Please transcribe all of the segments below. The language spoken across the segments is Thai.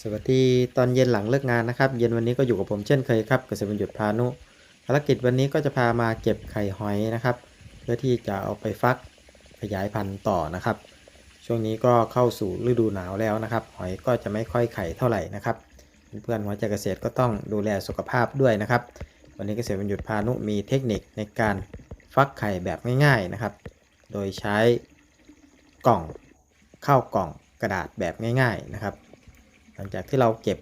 สวัสดีตอนเย็นหลังเลิกงานนะครับ เย็นวันนี้ก็อยู่กับผมเช่นเคยครับเกษตรบรรยุทธพานุภารกิจวันนี้ก็จะพามาเก็บไข่หอยนะครับ เพื่อที่จะเอาไปฟักขยายพันธุ์ต่อนะครับ ช่วงนี้ก็เข้าสู่ฤดูหนาวแล้วนะครับ หอยก็จะไม่ค่อยไข่เท่าไหร่นะครับ เพื่อนๆหัวใจเกษตรก็ต้องดูแลสุขภาพด้วยนะครับ วันนี้เกษตรบรรยุทธพานุมีเทคนิคในการฟักไข่แบบง่าย ๆนะครับ โดยใช้กล่องข้าวกล่องกระดาษแบบง่าย ๆนะครับ หลังจากที่เราเก็บ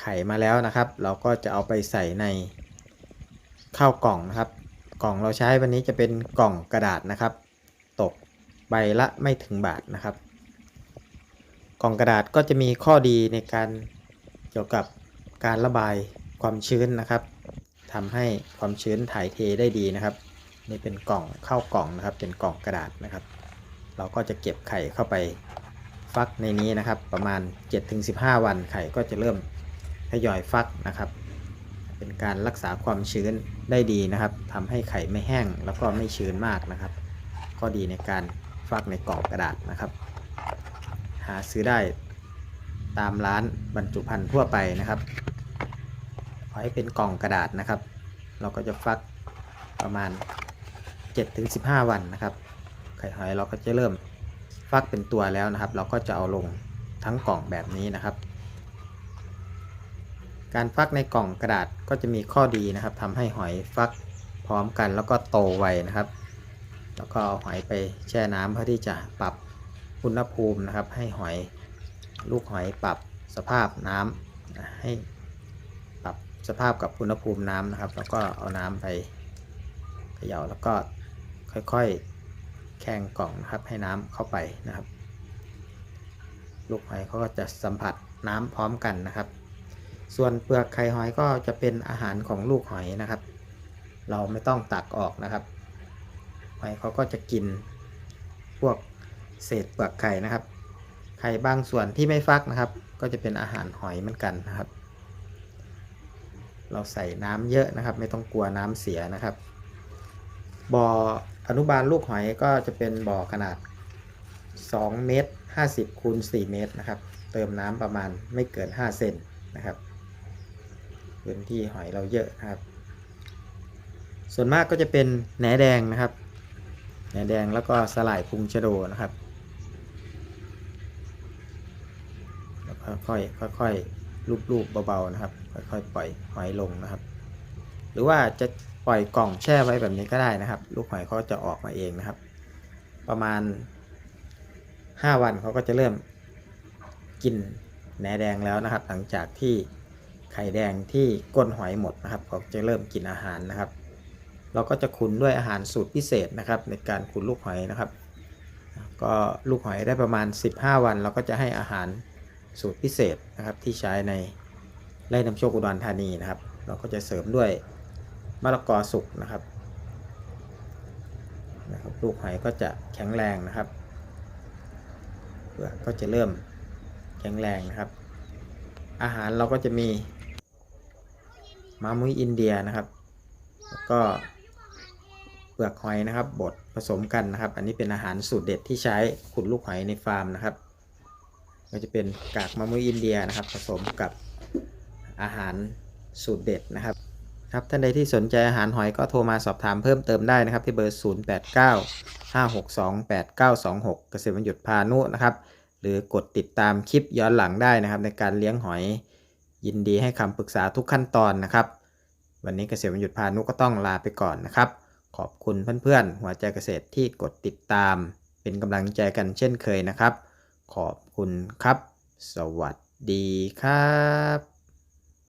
ไข่มาแล้วนะครับ เราก็จะเอาไปใส่ในข้าวกล่องนะครับ กล่องเราใช้วันนี้จะเป็นกล่องกระดาษนะครับ ตกใบละไม่ถึงบาทนะครับ กล่องกระดาษก็จะมีข้อดีในการเกี่ยวกับการระบายความชื้นนะครับทำให้ความชื้นถ่ายเทได้ดีนะครับ นี่เป็นกล่องข้าวกล่องนะครับ เป็นกล่องกระดาษนะครับ เราก็จะเก็บไข่เข้าไป ฟักในนี้นะครับประมาณ 7-15 วันไข่ก็จะเริ่มทยอยฟักนะครับ เป็นการรักษาความชื้นได้ดีนะครับทำให้ไข่ไม่แห้งแล้วก็ไม่ชื้นมากนะครับ ก็ดีในการฟักในกล่องกระดาษนะครับ หาซื้อได้ตามร้านบรรจุภัณฑ์ทั่วไปนะครับขอให้เป็นกล่องกระดาษนะครับ เราก็จะฟักประมาณ 7-15 วันนะครับ ไข่หอยเราก็จะเริ่ม ฟักเป็นตัวแล้วนะครับ เราก็จะเอาลงทั้งกล่องแบบนี้นะครับ การฟักในกล่องกระดาษก็จะมีข้อดีนะครับทำให้หอยฟักพร้อมกันแล้วก็โตไวนะครับ แล้วก็เอาหอยไปแช่น้ำเพื่อที่จะปรับอุณหภูมินะครับ ให้หอยลูกหอยปรับสภาพน้ำให้ปรับสภาพกับอุณหภูมิน้ำนะครับ แล้วก็เอาน้ำไปเขย่าแล้วก็ค่อยๆ แข่งกล่องนะครับให้น้ำเข้าไปนะครับ ลูกหอยเขาก็จะสัมผัสน้ำพร้อมกันนะครับ ส่วนเปลือกไข่หอยก็จะเป็นอาหารของลูกหอยนะครับ เราไม่ต้องตักออกนะครับหอยเขาก็จะกินพวกเศษเปลือกไข่นะครับ ไข่บางส่วนที่ไม่ฟักนะครับ ก็จะเป็นอาหารหอยเหมือนกันนะครับ เราใส่น้ำเยอะนะครับ ไม่ต้องกลัวน้ำเสียนะครับบ่อ อนุบาลลูกหอยก็จะเป็นบ่อขนาด 2 เมตร 50คูณ4เมตรนะครับ เติมน้ำประมาณไม่เกิน 5 เซนนะครับพื้นที่หอยเราเยอะนะครับ ส่วนมากก็จะเป็นแหนแดงนะครับแหนแดงแล้วก็สลายพุงชะโดนะครับแล้วค่อยๆค่อยๆลูบๆเบาๆนะครับ ค่อยๆปล่อยหอยลงนะครับ หรือว่าจะ ปล่อยกล่องแช่ไว้แบบนี้ก็ได้นะครับ ลูกหอยเขาจะออกมาเองนะครับ ประมาณ 5 วันเขาก็จะเริ่มกินแหนแดงแล้วนะครับ หลังจากที่ไข่แดงที่ก้นหอยหมดนะครับเขาจะเริ่มกินอาหารนะครับ เราก็จะขุนด้วยอาหารสูตรพิเศษนะครับ ในการขุนลูกหอยนะครับ ก็ลูกหอยได้ประมาณ 15 วัน เราก็จะให้อาหารสูตรพิเศษนะครับที่ใช้ในไร่น้ำโชคอุดรธานีนะครับ เราก็จะเสริมด้วย มะละกอสุกนะครับนะครับลูกหอยก็จะแข็งแรงนะครับเปลือกก็จะเริ่มแข็งแรงนะครับ อาหารเราก็จะมีมามุ้ยอินเดียนะครับ แล้วก็เปลือกหอยนะครับบดผสมกันนะครับ อันนี้เป็นอาหารสูตรเด็ดที่ใช้ขุดลูกหอยในฟาร์มนะครับ ก็จะเป็นกากมะมุ้ยอินเดียนะครับ ผสมกับอาหารสูตรเด็ดนะครับ ครับท่านใดที่สนใจอาหารหอยก็โทรมาสอบถามเพิ่มเติมได้นะครับ ที่เบอร์ 089 562 8926 เกษตรวันหยุดพานุนะครับ หรือกดติดตามคลิปย้อนหลังได้นะครับ ในการเลี้ยงหอยยินดีให้คำปรึกษาทุกขั้นตอนนะครับ วันนี้เกษตรวันหยุดพานุก็ต้องลาไปก่อนนะครับ ขอบคุณเพื่อนๆ หัวใจเกษตรที่กดติดตาม เป็นกำลังใจกันเช่นเคยนะครับ ขอบคุณครับ สวัสดีครับ